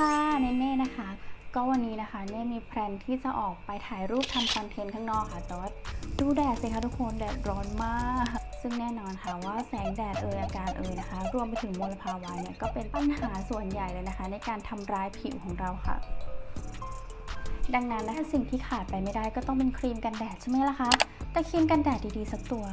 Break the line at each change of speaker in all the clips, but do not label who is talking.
ค่ะเน่เน่นะคะ ก็วันนี้นะคะเน่มีแพลนที่จะออกไปถ่ายรูปทำคอนเทนต์ข้างนอกค่ะแต่ว่าดูแดดสิคะทุกคนแดดร้อนมาก ซึ่งแน่นอนค่ะว่าแสงแดดเอยอาการเอยนะคะ รวมไปถึงมลภาวะเนี่ยก็เป็นปัญหาส่วนใหญ่เลยนะคะ ในการทำร้ายผิวของเราค่ะ ดังนั้นนะคะสิ่งที่ขาดไปไม่ได้ก็ต้องเป็นครีมกันแดดใช่ไหมล่ะคะแต่ครีมกันแดดดีๆสักตัว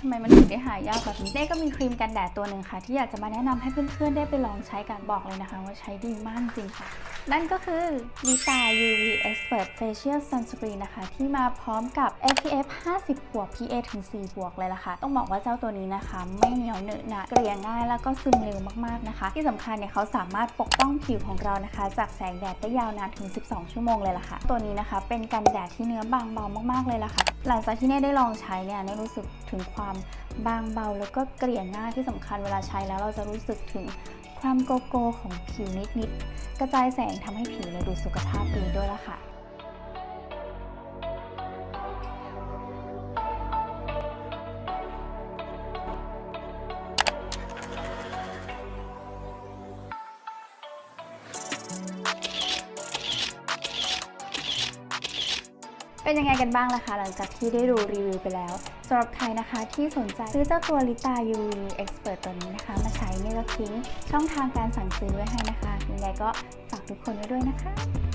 ทำไมมันถึงได้หายากแบบนี้เน่ก็มีครีมกันแดดตัวหนึ่งค่ะ ที่อยากจะมาแนะนำให้เพื่อนๆได้ไปลองใช้กันบอกเลยนะคะ ว่าใช้ดีมากจริงค่ะ นั่นก็คือ Vita UV Expert Facial Sunscreen นะคะ ที่มาพร้อมกับ SPF 50 บวก PA ถึง 4 บวกเลยล่ะค่ะ ต้องบอกว่าเจ้าตัวนี้นะคะ ไม่เหนียวเหนอะหนะเกลี่ยง่ายแล้วก็ซึมเร็วมากๆนะคะ ที่สำคัญเนี่ยเขาสามารถปกป้องผิวของเรานะคะ จากแสงแดดได้ยาวนานถึง 12 ชั่วโมงเลยล่ะค่ะ ตัวนี้นะคะเป็นกันแดดที่เนื้อบางเบามากๆเลยล่ะค่ะ หลังจากที่เน่ได้ลองใช้เนี่ยเน่รู้สึกถึงความบางเบาแล้วก็เกลี่ยง่ายที่สำคัญเวลาใช้แล้วเราจะรู้สึกถึงความโกโก้ของผิวนิดๆกระจายแสงทำให้ผิวเนี่ยดูสุขภาพดีด้วยล่ะค่ะ เป็นยังไงกันบ้างล่ะคะ หลังจากที่ได้ดูรีวิวไปแล้วสำหรับใครนะคะที่สนใจซื้อเจ้าตัวลิตา UV Expert ตัวนี้นะคะ มาใช้เนี่ยก็ทิ้งช่องทางการสั่งซื้อไว้ให้นะคะยังไงก็ฝากทุกคนไว้ด้วยนะคะ